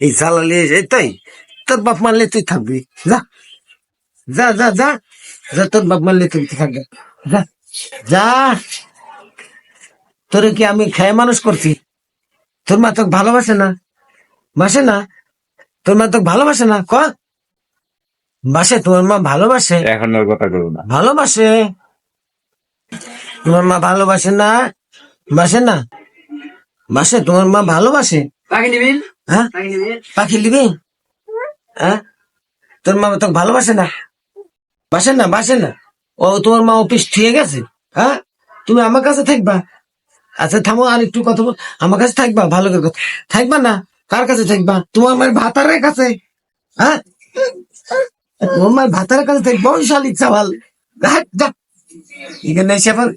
এই জ্বালালি তাই তোর বাপ মারলে তুই থাকবি। যা যা যা যা যা তোর বাপ মারলে তুই থাকবি। যা যা। তোরে কি আমি খেয়ে মানুষ করছি? তোর মা তোকে ভালোবাসে না? বাসে না? তোর মা তোকে ভালোবাসে না? ক? বাসে তোমার মা ভালোবাসে? এখন আর কথা করব না। ভালোবাসে? তোমার মা ভালোবাসে না? বাসে না? বাসে তোমার মা ভালোবাসে? পাখি নিবিন হ্যাঁ? পাখি নিবি? হ্যাঁ? তোর মা তোকে ভালোবাসে না? বাসে না বাসে না? ও তোমার মা অফিস ঠিক গেছে হ্যাঁ? তুমি আমার কাছে থাকবা। আচ্ছা থামো আর একটু কথা বল। আমার কাছে থাকবা ভালো করে কথা। থাকবা না? কার কাছে থাকবা? তোমার মায়ের ভাতারের কাছে হ্যাঁ? তোমার মায়ের ভাতারের কাছে থাকবা ওই ইচ্ছা ভালো এখানে এসে আবার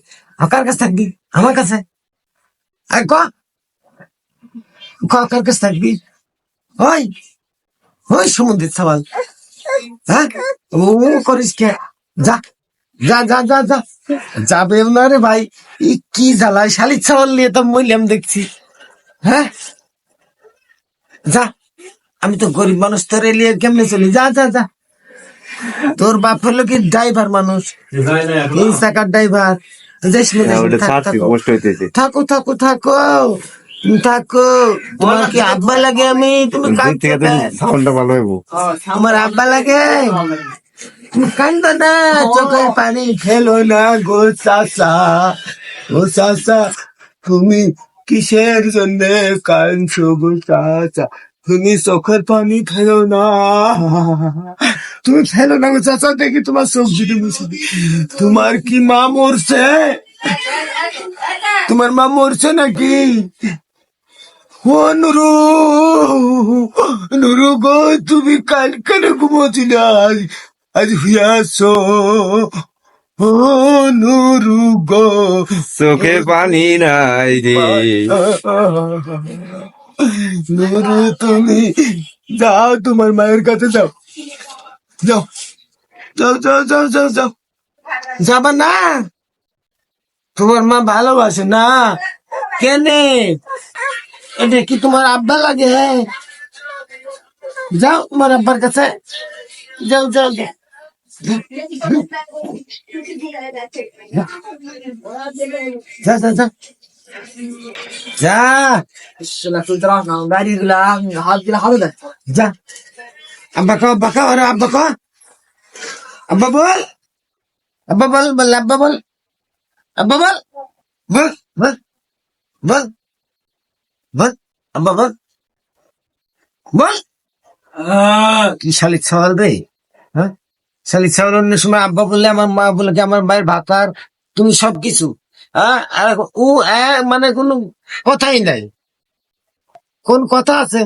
কার কাছে থাকবি? আমার কাছে? আর ক? কার কাছে থাকবি? ওই ওই সমুদ্রের সওয়াল হ্যাঁ? ও করিস কে? যা যা যা যা যা। যাবে না রে ভাই। ই কি জ্বালায় শালির ছাওয়াল নিয়ে তো মইলাম দেখছি। হ্যাঁ? যা আমি তো গরিব মানুষ তোর এলিয়ে কেমনে চলি? যা যা যা। তোর বাপ হলো কি ড্রাইভার মানুষ। তিন চাকার ড্রাইভার। হ্যাঁ, ওটা থাক, থাকো। থাকো। থাকো। থাকো তুমি থাকো তোমার কি আব্বা লাগে আমি? তুমি? সাউন্ডটা ভালো হইব। আমার আব্বা লাগে? তুমি না চোখের পানি ফেলো না গো চাচা। ও চাচা তুমি কিসের জন্য কাঁদছো গো চাচা? তুমি চোখের পানি ফেলো না। তুমি ফেলো না গো চাচা দেখি তোমার চোখ যদি মুছে তোমার কি মা মরছে? তোমার মা মরছে নাকি? ও নুরু নুরু গো তুমি কাল কেন ঘুমোছিলে আজ? আজ হুইয়াছো ও নুরু গো। চোখে পানি নাই রে। নুরু তুমি যাও তোমার মায়ের কাছে যাও। যাও। যাও যাও যাও যাও যাও। যাবা না? তোমার মা ভালোবাসে না? কেনে? এটা কি তোমার আব্বা লাগে যাও তোমার আব্বার কাছে যাও যাও যাও যা যা যা যা শালা তুই তোরা না গাড়ি গুলা হাত দিলে হাতে দেয় যা আব্বা কো আব্বা কো আরে আব্বা কো আব্বা বল আব্বা বল বল আব্বা বল আব্বা বল বল বল বল বল আব্বা বল। বল। কি শালিক সওয়াল রে হ্যাঁ? শালিক সওয়াল অন্য সময় আব্বা বললে আমার মা বলে কি আমার মায়ের ভাতার তুমি সব কিছু হ্যাঁ? আর ও মানে কোনো কথাই নাই। কোন কথা আছে?